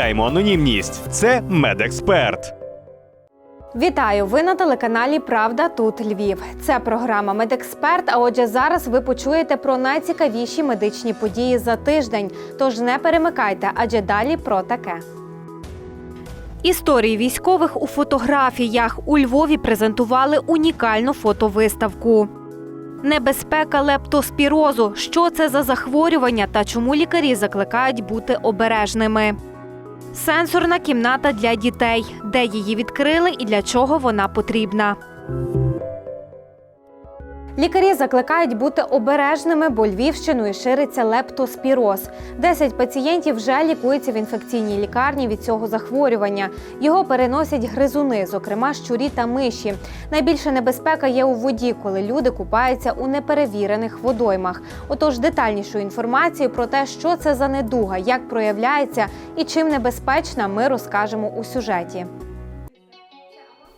анонімність. Це медексперт. Вітаю! Ви на телеканалі Правда тут Львів. Це програма Медексперт. А отже, зараз ви почуєте про найцікавіші медичні події за тиждень. Тож не перемикайте, адже далі про таке. Історії військових у фотографіях у Львові презентували унікальну фотовиставку. Небезпека лептоспірозу. Що це за захворювання та чому лікарі закликають бути обережними? Сенсорна кімната для дітей, де її відкрили і для чого вона потрібна. Лікарі закликають бути обережними, бо Львівщиною шириться лептоспіроз. Десять пацієнтів вже лікуються в інфекційній лікарні від цього захворювання. Його переносять гризуни, зокрема щурі та миші. Найбільша небезпека є у воді, коли люди купаються у неперевірених водоймах. Отож, детальнішу інформацію про те, що це за недуга, як проявляється і чим небезпечна, ми розкажемо у сюжеті.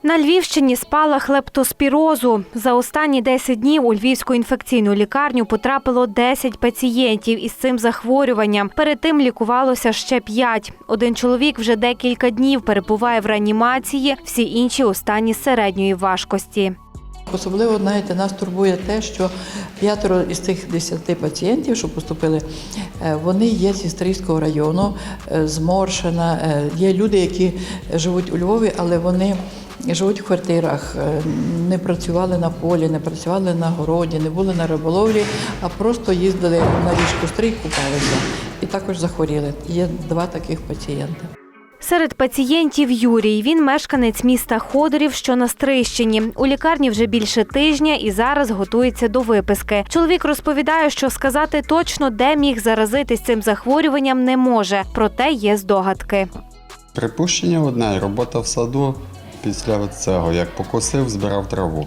На Львівщині спалах лептоспірозу. За останні 10 днів у Львівську інфекційну лікарню потрапило 10 пацієнтів із цим захворюванням. Перед тим лікувалося ще 5. Один чоловік вже декілька днів перебуває в реанімації, всі інші у стані середньої важкості. Особливо, знаєте, нас турбує те, що п'ятеро із цих десяти пацієнтів, що поступили, е, вони є з Істрийського району, е, з Моршина. Е, Є люди, які живуть у Львові, але вони живуть в квартирах, е, не працювали на полі, не працювали на городі, не були на риболовлі, а просто їздили на річку Стрий, купалися і також захворіли. Є два таких пацієнти. Серед пацієнтів Юрій. Він мешканець міста Ходорів, що на Стрищині. У лікарні вже більше тижня і зараз готується до виписки. Чоловік розповідає, що сказати точно, де міг заразитись цим захворюванням, не може. Проте є здогадки. Припущення одне, робота в саду після цього, як покосив, збирав траву.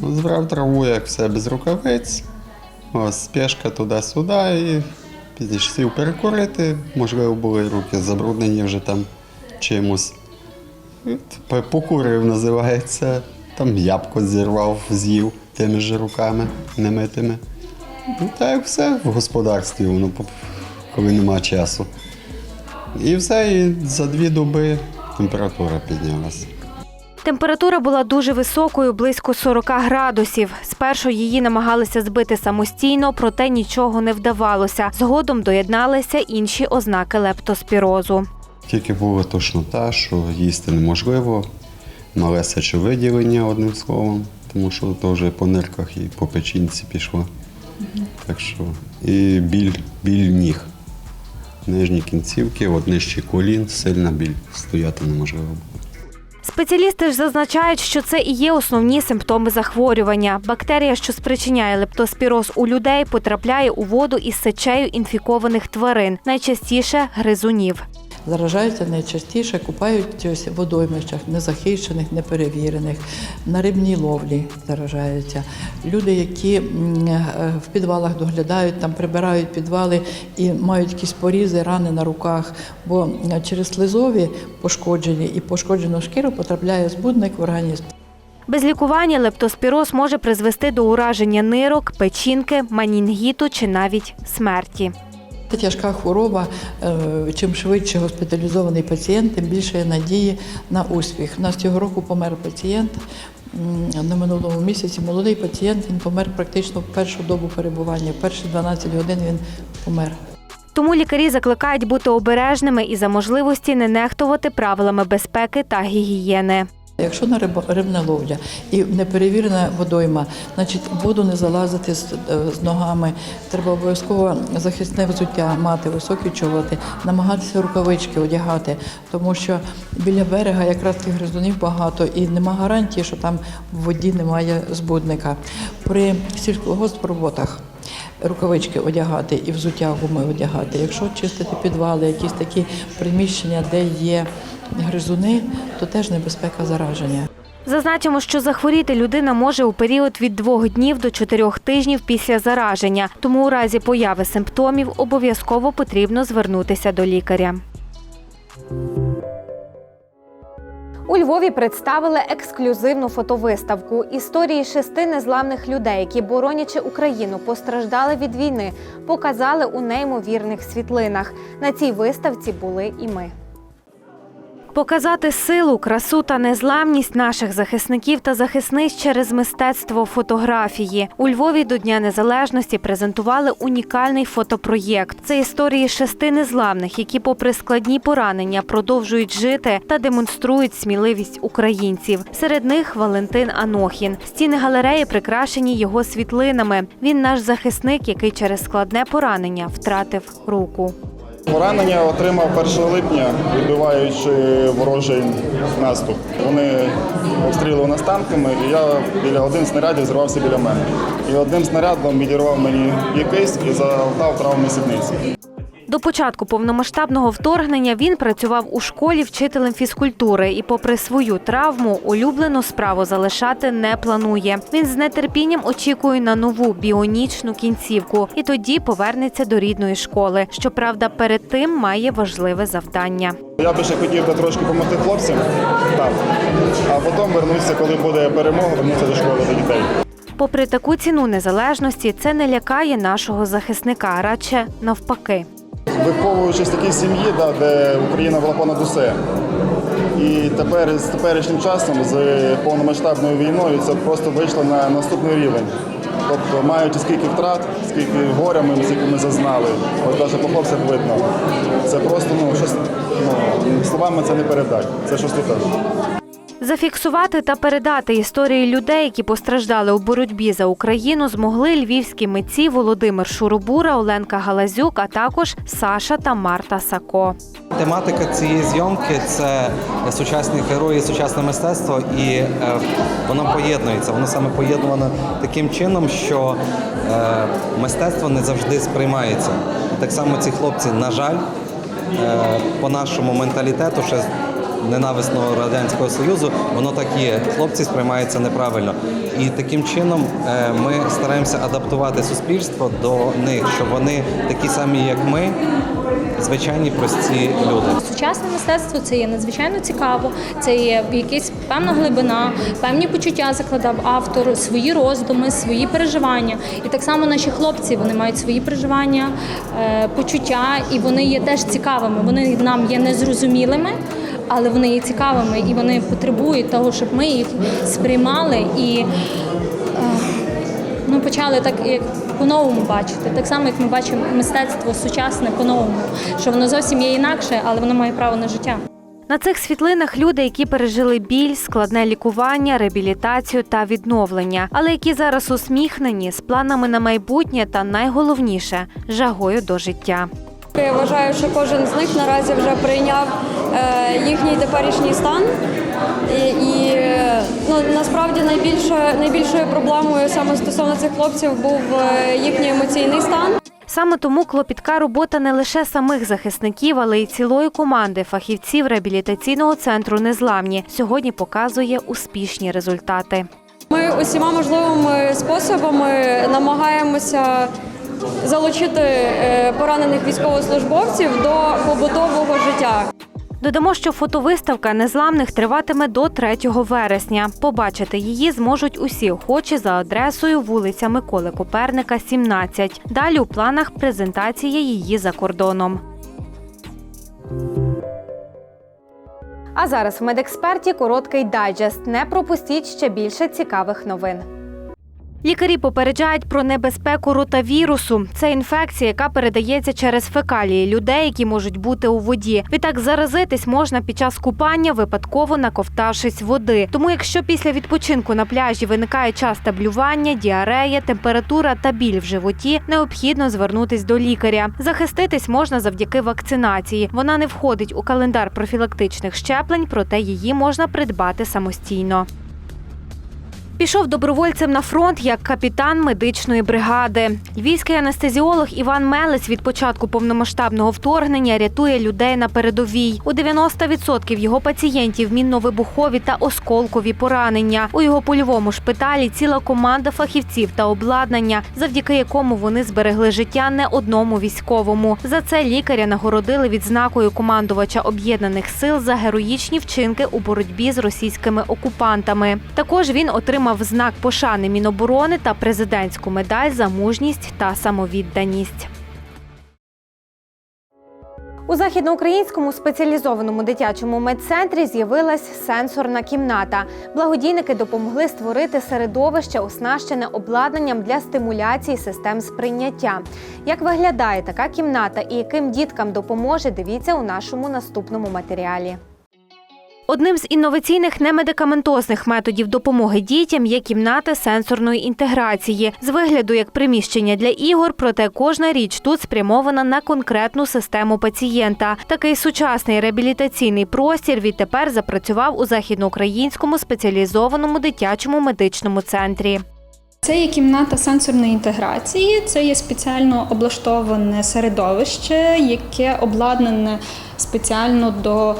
Ну, Збирав траву, як все без рукавиць, ось спешка туди-сюди і пізніше сів перекурити. Можливо, були руки забруднені вже там чимось. Покурив, називається. Там ябко зірвав, з'їв тими ж руками немитими. Ну, так як все в господарстві, воно коли нема часу. І все, і за дві доби температура піднялася. Температура була дуже високою, близько 40 градусів. Спершу її намагалися збити самостійно, проте нічого не вдавалося. Згодом доєдналися інші ознаки лептоспірозу. Тільки була тошнота, що їсти неможливо, мале сечовиділення, одним словом, тому що то вже по нирках і по печінці пішло. Так що і біль, біль ніг. Нижні кінцівки, от нижче колін, сильна біль. Стояти неможливо. Спеціалісти ж зазначають, що це і є основні симптоми захворювання. Бактерія, що спричиняє лептоспіроз у людей, потрапляє у воду із сечею інфікованих тварин, найчастіше гризунів. Заражаються найчастіше, купаються в водоймищах незахищених, неперевірених, на рибній ловлі заражаються. Люди, які е, в підвалах доглядають, там прибирають підвали і мають якісь порізи, рани на руках, бо е, через слизові пошкоджені і пошкоджену шкіру потрапляє збудник в організм. Без лікування лептоспіроз може призвести до ураження нирок, печінки, манінгіту чи навіть смерті. Це тяжка хвороба. Е, Чим швидше госпіталізований пацієнт, тим більше надії на успіх. У нас цього року помер пацієнт. На минулому місяці молодий пацієнт він помер практично в першу добу перебування. Перші 12 годин він помер. Тому лікарі закликають бути обережними і за можливості не нехтувати правилами безпеки та гігієни. Якщо на рибна ловля і неперевірена водойма, значить воду не залазити з, е, з ногами. Треба обов'язково захисне взуття мати, високі чоботи, намагатися рукавички одягати, тому що біля берега якраз тих гризунів багато і нема гарантії, що там в воді немає збудника. При сільськогоспроботах рукавички одягати і взуття гуми одягати. Якщо чистити підвали, якісь такі приміщення, де є гризуни, то теж небезпека зараження. Зазначимо, що захворіти людина може у період від двох днів до чотирьох тижнів після зараження, тому у разі появи симптомів обов'язково потрібно звернутися до лікаря. У Львові представили ексклюзивну фотовиставку історії шести незламних людей, які, боронячи Україну, постраждали від війни, показали у неймовірних світлинах. На цій виставці були і ми. Показати силу, красу та незламність наших захисників та захисниць через мистецтво фотографії. У Львові до Дня Незалежності презентували унікальний фотопроєкт. Це історії шести незламних, які, попри складні поранення, продовжують жити та демонструють сміливість українців. Серед них Валентин Анохін. Стіни галереї прикрашені його світлинами. Він наш захисник, який через складне поранення втратив руку. Поранення отримав 1 липня, відбиваючи ворожий наступ. Вони обстрілили нас танками, і я біля один снарядів зірвався біля мене. І одним снарядом відірвав мені якийсь і завдав травми сідниці. До початку повномасштабного вторгнення він працював у школі вчителем фізкультури і, попри свою травму, улюблену справу залишати не планує. Він з нетерпінням очікує на нову біонічну кінцівку і тоді повернеться до рідної школи. Щоправда, перед тим має важливе завдання. Я би ще хотів би трошки допомогти хлопцям, так. а потім вернуся, коли буде перемога, вернуся до школи до дітей. Попри таку ціну незалежності, це не лякає нашого захисника, радше навпаки. Виховуючись в такій сім'ї, да, де Україна була понад усе. І тепер з теперішнім часом, з повномасштабною війною, це просто вийшло на наступний рівень. Тобто, маючи скільки втрат, скільки горя ми, скільки ми зазнали, от навіть по хлопцях видно. Це просто ну, щось, ну, словами це не передати. Це щось таке. Зафіксувати та передати історії людей, які постраждали у боротьбі за Україну, змогли львівські митці Володимир Шурубура, Оленка Галазюк, а також Саша та Марта Сако. Тематика цієї зйомки це сучасні герої, сучасне мистецтво, і е, воно поєднується. Воно саме поєднувано таким чином, що е, мистецтво не завжди сприймається. Так само ці хлопці, на жаль, е, по нашому менталітету, ще ненависного радянського союзу, воно так є. Хлопці сприймаються неправильно. І таким чином е, ми стараємося адаптувати суспільство до них, щоб вони такі самі, як ми, звичайні прості люди. Сучасне мистецтво це є надзвичайно цікаво, це є якась певна глибина, певні почуття закладав автор, свої роздуми, свої переживання. І так само наші хлопці вони мають свої переживання, е, почуття, і вони є теж цікавими. Вони нам є незрозумілими, але вони є цікавими і вони потребують того, щоб ми їх сприймали і. Ми почали так як по-новому бачити, так само як ми бачимо мистецтво сучасне по-новому, що воно зовсім є інакше, але воно має право на життя. На цих світлинах люди, які пережили біль, складне лікування, реабілітацію та відновлення, але які зараз усміхнені з планами на майбутнє та найголовніше жагою до життя. Я вважаю, що кожен з них наразі вже прийняв е, їхній теперішній стан. І, і е, ну, насправді найбільше, найбільшою проблемою саме стосовно цих хлопців був е, їхній емоційний стан. Саме тому клопітка робота не лише самих захисників, але й цілої команди фахівців реабілітаційного центру Незламні сьогодні показує успішні результати. Ми усіма можливими способами намагаємося залучити е, поранених військовослужбовців до побутового життя. Додамо, що фотовиставка незламних триватиме до 3 вересня. Побачити її зможуть усі охочі за адресою вулиця Миколи Коперника, 17. Далі у планах презентація її за кордоном. А зараз в медексперті короткий дайджест. Не пропустіть ще більше цікавих новин. Лікарі попереджають про небезпеку ротавірусу. Це інфекція, яка передається через фекалії людей, які можуть бути у воді. Відтак заразитись можна під час купання, випадково наковтавшись води. Тому, якщо після відпочинку на пляжі виникає часте блювання, діарея, температура та біль в животі, необхідно звернутись до лікаря. Захиститись можна завдяки вакцинації. Вона не входить у календар профілактичних щеплень, проте її можна придбати самостійно. Пішов добровольцем на фронт як капітан медичної бригади. Львівський анестезіолог Іван Мелес від початку повномасштабного вторгнення рятує людей на передовій. У 90% його пацієнтів мінно-вибухові та осколкові поранення. У його польовому шпиталі ціла команда фахівців та обладнання, завдяки якому вони зберегли життя не одному військовому. За це лікаря нагородили відзнакою командувача об'єднаних сил за героїчні вчинки у боротьбі з російськими окупантами. Також він отримав знак пошани Міноборони та президентську медаль за мужність та самовідданість. У західноукраїнському спеціалізованому дитячому медцентрі з'явилась сенсорна кімната. Благодійники допомогли створити середовище, оснащене обладнанням для стимуляції систем сприйняття. Як виглядає така кімната і яким діткам допоможе, дивіться у нашому наступному матеріалі. Одним з інноваційних немедикаментозних методів допомоги дітям є кімната сенсорної інтеграції. З вигляду як приміщення для ігор, проте кожна річ тут спрямована на конкретну систему пацієнта. Такий сучасний реабілітаційний простір відтепер запрацював у західноукраїнському спеціалізованому дитячому медичному центрі. Це є кімната сенсорної інтеграції. Це є спеціально облаштоване середовище, яке обладнане спеціально до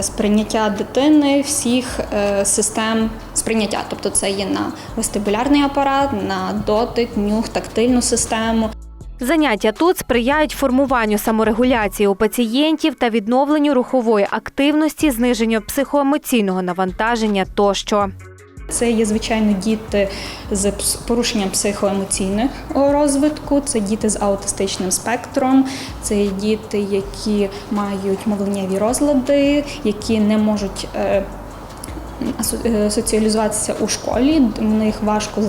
сприйняття дитини всіх е, систем сприйняття. Тобто це є на вестибулярний апарат, на дотик, нюх, тактильну систему. Заняття тут сприяють формуванню саморегуляції у пацієнтів та відновленню рухової активності, зниженню психоемоційного навантаження тощо. Це є звичайно діти з порушенням психоемоційного розвитку, це діти з аутистичним спектром, це діти, які мають мовленнєві розлади, які не можуть е, е, соціалізуватися у школі. В них важко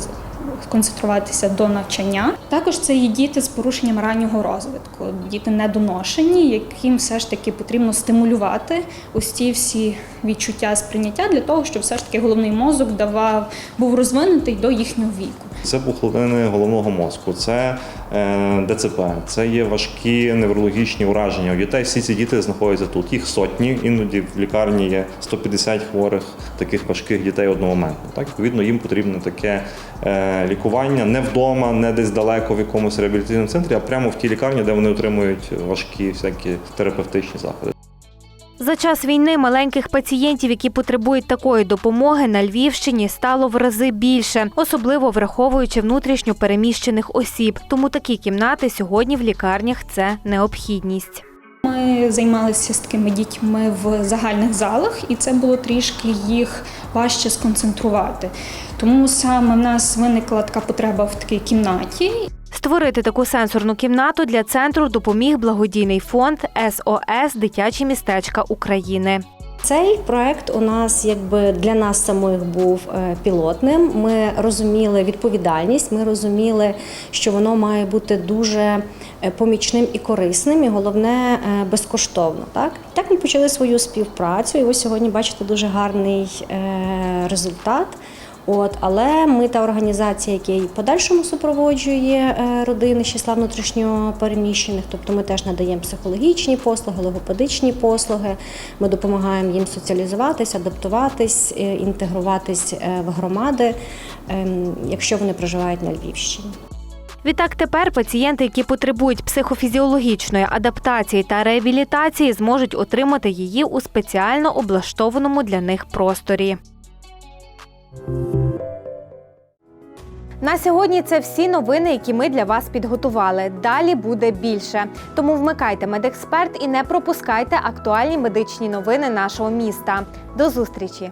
концентруватися до навчання. Також це є діти з порушенням раннього розвитку, діти недоношені, яким все ж таки потрібно стимулювати ось ці всі відчуття сприйняття для того, щоб все ж таки головний мозок давав був розвинутий до їхнього віку. Це пухлини головного мозку, це е, ДЦП, це є важкі неврологічні ураження. У дітей всі ці діти знаходяться тут. Їх сотні, іноді в лікарні є 150 хворих таких важких дітей одномоментно. Так, відповідно, їм потрібно таке е, лікування не вдома, не десь далеко в якомусь реабілітаційному центрі, а прямо в тій лікарні, де вони отримують важкі всякі терапевтичні заходи. За час війни маленьких пацієнтів, які потребують такої допомоги, на Львівщині стало в рази більше, особливо враховуючи внутрішньо переміщених осіб. Тому такі кімнати сьогодні в лікарнях це необхідність. Займалися з такими дітьми в загальних залах, і це було трішки їх важче сконцентрувати. Тому саме в нас виникла така потреба в такій кімнаті. Створити таку сенсорну кімнату для центру допоміг благодійний фонд СОС Дитячі містечка України. Цей проект у нас якби для нас самих був е, пілотним. Ми розуміли відповідальність, ми розуміли, що воно має бути дуже е, помічним і корисним, і головне е, безкоштовно. Так так ми почали свою співпрацю, і ось сьогодні бачите дуже гарний результат. От, але ми та організація, яка і подальшому супроводжує е, родини з числа внутрішньо переміщених, тобто ми теж надаємо психологічні послуги, логопедичні послуги. Ми допомагаємо їм соціалізуватись, адаптуватись, е, інтегруватись е, в громади, ем, якщо вони проживають на Львівщині. Відтак тепер пацієнти, які потребують психофізіологічної адаптації та реабілітації, зможуть отримати її у спеціально облаштованому для них просторі. На сьогодні це всі новини, які ми для вас підготували. Далі буде більше. Тому вмикайте медексперт і не пропускайте актуальні медичні новини нашого міста. До зустрічі!